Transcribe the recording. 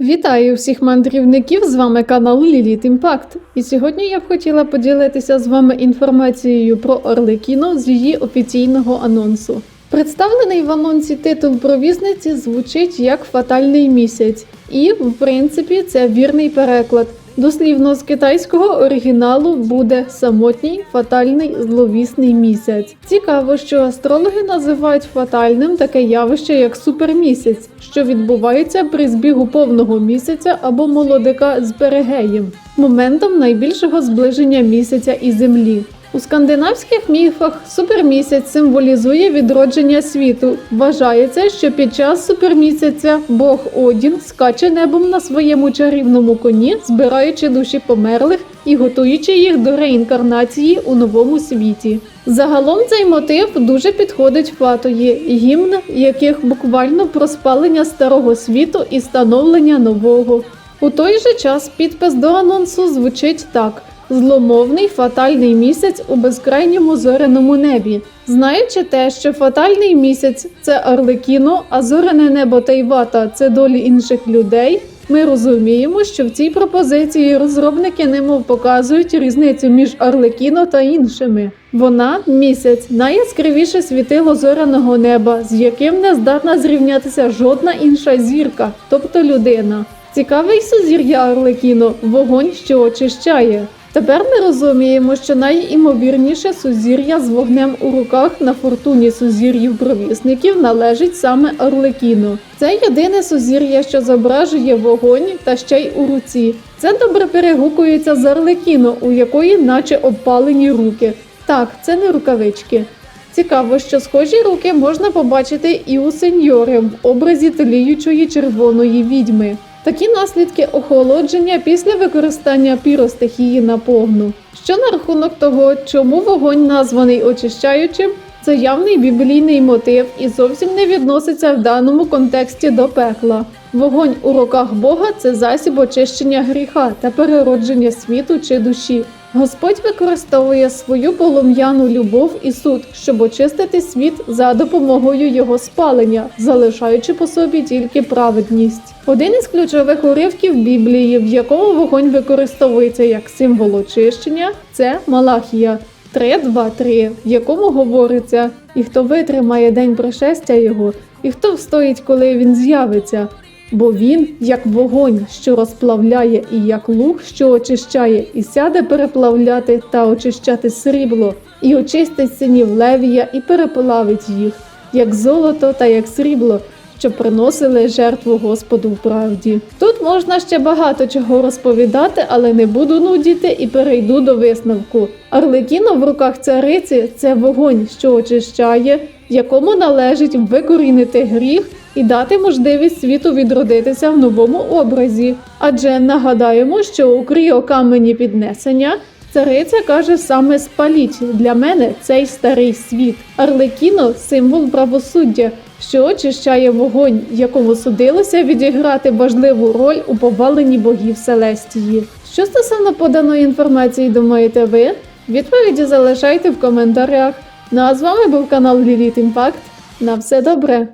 Вітаю всіх мандрівників! З вами канал Ліліт Імпакт. І сьогодні я б хотіла поділитися з вами інформацією про Орликіно з її офіційного анонсу. Представлений в анонсі титул провісниці звучить як фатальний місяць, і, в принципі, це вірний переклад. Дослівно з китайського оригіналу буде самотній фатальний зловісний місяць. Цікаво, що астрологи називають фатальним таке явище, як супермісяць, що відбувається при збігу повного місяця або молодика з перегеєм, моментом найбільшого зближення місяця і землі. У скандинавських міфах супермісяць символізує відродження світу. Вважається, що під час супермісяця Бог Одін скаче небом на своєму чарівному коні, збираючи душі померлих і готуючи їх до реінкарнації у новому світі. Загалом цей мотив дуже підходить фатої, гімн яких буквально про спалення старого світу і становлення нового. У той же час підпис до анонсу звучить так: зломовний фатальний місяць у безкрайньому зоряному небі. Знаючи те, що фатальний місяць це Арлекіно, а зоряне небо та й вата це долі інших людей. Ми розуміємо, що в цій пропозиції розробники немов показують різницю між Арлекіно та іншими. Вона місяць, найяскравіше світило зоряного неба, з яким не здатна зрівнятися жодна інша зірка, тобто людина. Цікавий сузір'я Арлекіно вогонь, що очищає. Тепер ми розуміємо, що найімовірніше сузір'я з вогнем у руках на фортуні сузір'їв провісників належить саме Арлекіну. Це єдине сузір'я, що зображує вогонь та ще й у руці. Це добре перегукується з Арлекіно, у якої наче обпалені руки. Так, це не рукавички. Цікаво, що схожі руки можна побачити і у сеньори в образі тліючої червоної відьми. Такі наслідки охолодження після використання піростихії наповну. Що на рахунок того, чому вогонь названий очищаючим, це явний біблійний мотив і зовсім не відноситься в даному контексті до пекла. Вогонь у руках Бога це засіб очищення гріха та переродження світу чи душі. Господь використовує свою полум'яну любов і суд, щоб очистити світ за допомогою його спалення, залишаючи по собі тільки праведність. Один із ключових уривків Біблії, в якому вогонь використовується як символ очищення, це Малахія 3.2.3, в якому говориться: і хто витримає день пришестя його, і хто встоїть, коли він з'явиться. Бо він, як вогонь, що розплавляє, і як луг, що очищає, і сяде переплавляти та очищати срібло, і очистить синів левія, і переплавить їх, як золото та як срібло, що приносили жертву Господу в правді. Тут можна ще багато чого розповідати, але не буду нудіти і перейду до висновку. Арлекіно в руках цариці це вогонь, що очищає, якому належить викорінити гріх і дати можливість світу відродитися в новому образі. Адже нагадаємо, що у кріокамені піднесення цариця каже саме спаліть для мене цей старий світ. Арлекіно символ правосуддя, що очищає вогонь, якому судилося відіграти важливу роль у поваленні богів Селестії. Що стосовно поданої інформації, думаєте ви? Відповіді залишайте в коментарях. Ну а з вами був канал Ліліт Імпакт. На все добре!